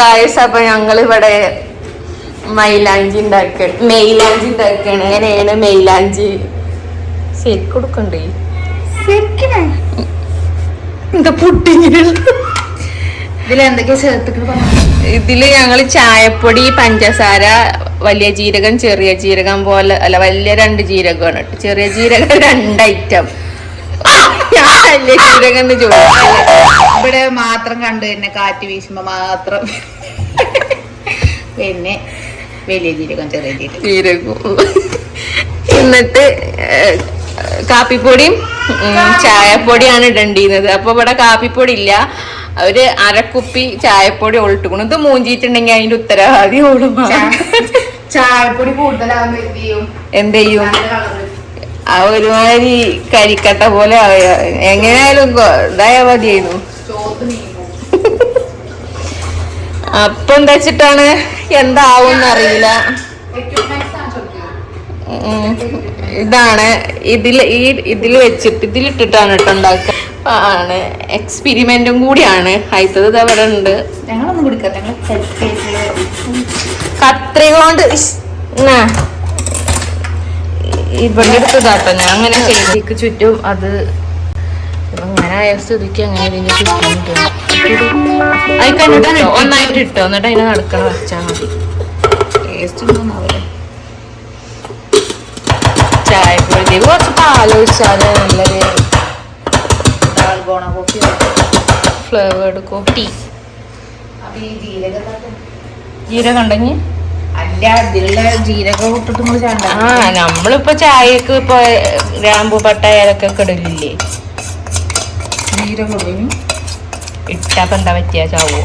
Guys അപ്പൊ ഞങ്ങൾ ഇവിടെ മൈലാഞ്ചി ഉണ്ടാക്ക മെയിലാഞ്ചി ഉണ്ടാക്കാണ്. അങ്ങനെയാണ് മെയിലാഞ്ചി. ശരിക്കും കൊടുക്കണ്ടേ എന്താ ചേർത്തിട്ട് ഇതിൽ ഞങ്ങൾ ചായപ്പൊടി പഞ്ചസാര വലിയ ജീരകം ചെറിയ ജീരകം പോലെ അല്ല വലിയ രണ്ട് ജീരകമാണ്. ചെറിയ ജീരകം രണ്ട് ഐറ്റം ഞാൻ വലിയ ചോദിച്ചു ഇവിടെ മാത്രം കണ്ടു തന്നെ കാറ്റ് വീശുമ്പോ മാത്രം. പിന്നെ വലിയ ജീരകം ചെറിയ ജീരകം ജീരകവും. എന്നിട്ട് കാപ്പിപ്പൊടിയും ചായപ്പൊടിയാണ് ഇടണ്ടിരുന്നത് അപ്പൊ ഇവിടെ കാപ്പിപ്പൊടി ഇല്ല. അവർ അരക്കുപ്പി ചായപ്പൊടി ഒളിട്ടുക്കണം ഇത് മൂഞ്ചിട്ടുണ്ടെങ്കിൽ അതിന്റെ ഉത്തരവാദി ഓടുമ്പോ ചായപ്പൊടി കൂടുതലാകുമ്പോ എന്ത് ചെയ്യും? എന്ത് ചെയ്യും. ആ ഒരുമാതിരി കരിക്കട്ട പോലെ എങ്ങനെയായാലും ഇതായാ മതിയായിരുന്നു. ചോത്ത് അപ്പൊ എന്താ വെച്ചിട്ടാണ്? എന്താവും അറിയില്ല. ഇതാണ്. ഇതിൽ ഈ ഇതിൽ വെച്ചിട്ട് ഇതിലിട്ടിട്ടാണ് കേട്ടോ ഉണ്ടാക്കുക ആണ്. എക്സ്പെരിമെന്റും കൂടിയാണ്. അയച്ചത് ഇത് അവിടെ ഉണ്ട്. ഞങ്ങളൊന്നും ഇവിടെ എടുത്തതാട്ടോ ഞാൻ അങ്ങനെ ചേച്ചിക്ക് ചുറ്റും അത് അങ്ങനെ ആയ സ്ഥിതിക്ക് അങ്ങനെ ഇതിന്റെ ചുറ്റും. അത് കണ്ടിട്ടോ ഒന്നായിട്ട് ഇട്ടോ. എന്നിട്ട് അതിനെ നടക്കണം വെച്ചാൽ മതി. ടേസ്റ്റ് ഒന്നും ചായ ചായപ്പൊടി. കുറച്ച് പാലൊഴിച്ചാൽ നല്ലൊരു ഡാൽഗോണ കോഫി ഫ്ലേവേർഡ് കോഫി ജീരകം ഉണ്ടെങ്കിൽ അല്ല ഇതിലുള്ള ജീരകം ഇട്ടിട്ട് നിങ്ങൾ ചാണ്ട. ആ നമ്മളിപ്പോ ചായക്ക് ഇപ്പൊ ഗ്രാമ്പു പട്ട ഏലക്കൊക്കെ ഇടലില്ലേ? ജീരകം ഇടും. ഇട്ടാപ്പ എന്താ പറ്റിയ ചാവോ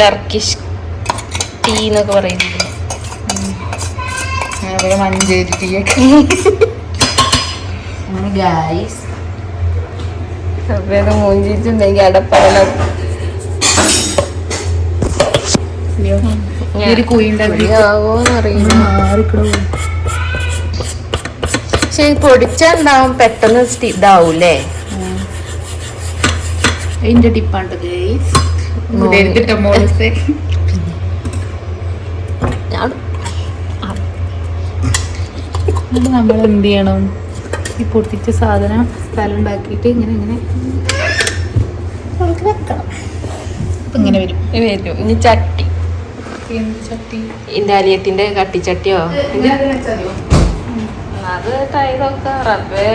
ടർക്കിഷ് ടീ എന്നൊക്കെ പറയുന്നത്. മഞ്ചേരി ടീ ഒക്കെ. ഗായ്സ് അപ്പൊ ഇത് മൂഞ്ചിട്ടുണ്ടെങ്കിൽ അടപ്പടല പക്ഷെ പൊടിച്ചുണ്ടാവും പെട്ടെന്ന് ഇതാവൂലേ? അതിന്റെ ടിപ്പാണ്ട് നമ്മൾ എന്ത് ചെയ്യണം? ഈ പൊടിച്ച സാധനം സ്ഥലം ഉണ്ടാക്കിയിട്ട് ഇങ്ങനെ ഇങ്ങനെ. നമുക്ക് വെക്കണം. അപ്പൊ ഇങ്ങനെ വരും. വരും. ഇനി ചട്ടി. ചട്ടി? ചട്ടി ഇന്താലിയത്തിന്റെ കട്ടിച്ചട്ടിയോ? അത് ടൈലൊക്കെ റബ്ബേ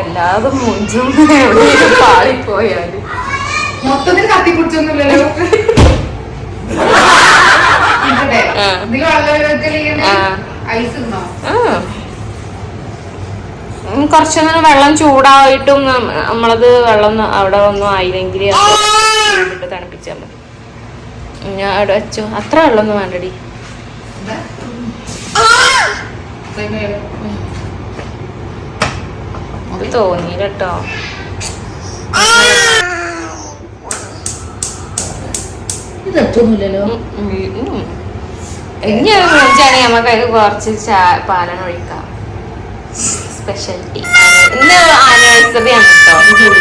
എല്ലാതും മൂഞ്ചും എവിടെയെങ്കിലും പാളിപ്പോയാൽ. മൊത്തത്തിൽ ഐസ് ഇടണോ ആ. ഉം, കുറച്ച് നേരം വെള്ളം ചൂടായിട്ടും നമ്മ- നമ്മളത് വെള്ളം അവിടെ ഒന്നും ആയില്ലെങ്കിൽ തണുപ്പിച്ചാൽ മതി. ഞാൻ അവിടെ വെച്ചു. അത്ര വെള്ളമൊന്നും വേണ്ടടി. അത് തോന്നിയില്ല കേട്ടോ ഇനി മേടിച്ചാണെങ്കിൽ നമുക്ക് അതിൽ കുറച്ച് പാലം ഒഴിക്കാം. സ്പെഷ്യാലിറ്റി ഇന്ന് ആനിവേഴ്സറി ആണ് കേട്ടോ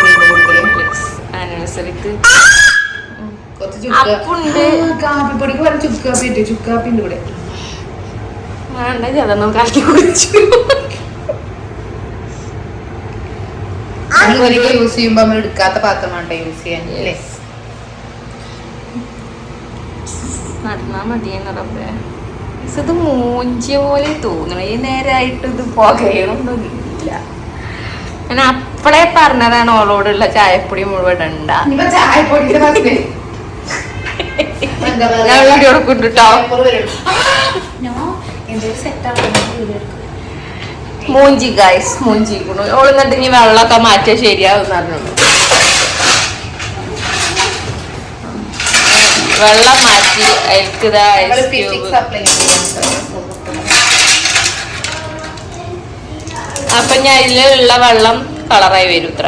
ആനിവേഴ്സറിക്ക് അപ്പുണ്ട്. കാപ്പിപ്പൊടിക്ക് പറഞ്ഞ ചുക്ക് കാപ്പി ഇട്ടു ചുക്ക് കാപ്പിന്റെ കൂടെ വേണ്ട അതൊന്നും കലക്കി കുടിച്ചു. യൂസ് ചെയ്യുമ്പോ നമ്മൾ എടുക്കാത്ത പാത്രമാണ് വേണ്ട യൂസ് ചെയ്യാൻ നടന്നാ മതിയെന്ന് റബ്ബേ. ഇത് മൂഞ്ചിയ പോലെ തോന്നണം. ഈ നേരായിട്ട് ഇത് പുകയൊന്നുമില്ല ഞാൻ അപ്പളേ പറഞ്ഞതാണ് ഓളോടുള്ള ചായപ്പൊടി മുഴുവൻ ഞാൻ വീഡിയോ എടുക്കുന്നുണ്ട് കേട്ടോ മൂഞ്ചി ഗായ്സ് മൂഞ്ചിക്കണു ഓൾ എന്നിട്ട് ഇനി വെള്ളമൊക്കെ മാറ്റിയാൽ ശരിയാവും പറഞ്ഞോളൂ വെള്ളം മാറ്റി അതിൽക്ക് ഇതാ ഐസ് ക്യൂബ് അപ്പൊ ഞാൻ ഇതിലുള്ള വെള്ളം കളറായി വരും ഇത്ര.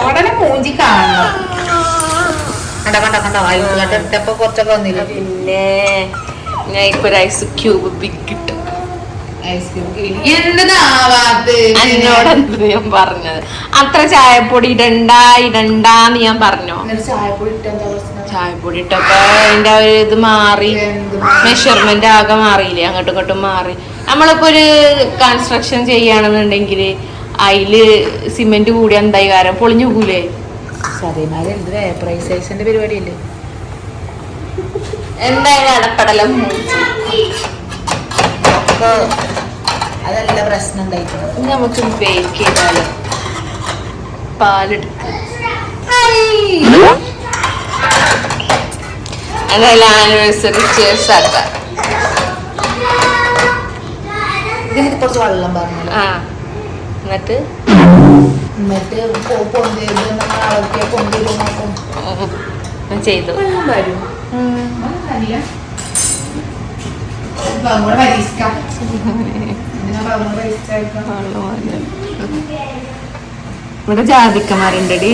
ഉടനെ മൂഞ്ചി കാണണം. കണ്ട കണ്ട കണ്ട? എടുത്തപ്പോ കുറച്ചൊക്കെ വന്നില്ല? പിന്നെ ഞാൻ ഇപ്പൊ ഒരു ഐസ് ക്യൂബ് ബിഗ് എന്നോട് ഞാൻ പറഞ്ഞത്? അത്ര ചായപ്പൊടി ഇടണ്ട ഇടണ്ടാന്ന് ഞാൻ പറഞ്ഞു? ചായപ്പൊടി ഇട്ടപ്പോ അതിന്റെ ഒരു ഇത് മാറി. മെഷർമെന്റ് ആകെ മാറിയില്ലേ അങ്ങോട്ടും ഇങ്ങോട്ടും മാറി. നമ്മളിപ്പോ ഒരു കൺസ്ട്രക്ഷൻ ചെയ്യുകയാണെന്നുണ്ടെങ്കിൽ അതിൽ സിമെന്റ് കൂടി എന്തായി കാരണം പൊളിഞ്ഞു പോകൂലേ? പരിപാടിയല്ലേ? എന്തായാലും അടപ്പടലം അപ്പൊ അതല്ല പ്രശ്നം ഉണ്ടായിട്ടുണ്ട് നമുക്ക് ബേക്ക് ചെയ്താലോ? പാലെടുക്കാം എന്തായാലും ആനിവേഴ്സറി ചേർസ് ആക്കാം. ഇതിന് കുറച്ച് വെള്ളം പറഞ്ഞു ആ എന്നിട്ട്? എന്നിട്ട് പൊ- ചെയ്തു. ഇത് നമ്മൾ അളക്കിയ പൊന്തിയിലും നോക്കും ഉം, ഞാൻ ചെയ്തു വെള്ളം വരും ഇവിടെ ജാതിക്കമാരുണ്ടടി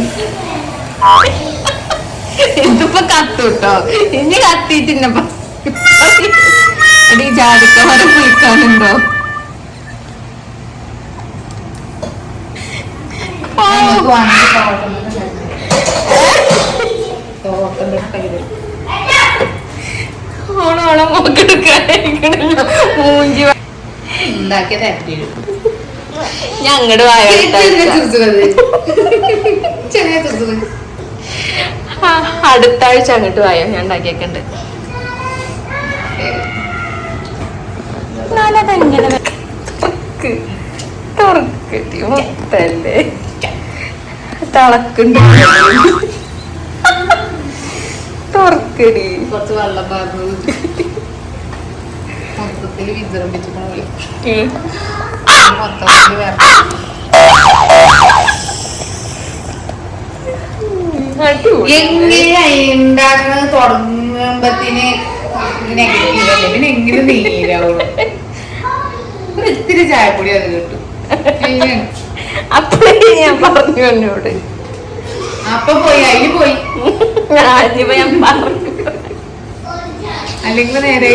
ഇതിപ്പോ കത്തു കേട്ടോ? ഇനി കത്തിട്ടിന്നപ്പോ എടി ജാതിക്കമരം കുളിക്കാനുണ്ടോ മൂഞ്ചി വായ അടുത്ത ആഴ്ച അങ്ങോട്ട് വായോ? ഞാൻ ഉണ്ടാക്കിയേക്കണ്ട്. തുറക്കട്ടി മൊത്തല്ലേ. തിളക്കുണ്ട് തുറക്കടി കുറച്ച് വെള്ളം പറഞ്ഞു മൊത്തത്തിൽ വിജൃംഭിച്ചിക്കണ പോലെ ഉം. മൊത്തത്തിൽ വേറെ അടിപൊളി. എങ്ങനെ ഉണ്ടാക്കുന്നത് തുടങ്ങുമ്പത്തിന് നെഗറ്റീവ് അല്ലേ പിന്നെ എങ്ങനെ നീരാവുള്ളൂ ഒരു ഇത്തിരി ചായപ്പൊടി അത് കിട്ടും. അപ്പഴേ ഞാൻ പറഞ്ഞു എന്നോട്. അപ്പൊ പോയി അതിന് പോയി. ആദ്യമേ ഞാൻ പറഞ്ഞു. അല്ലെങ്കിൽ നേരെ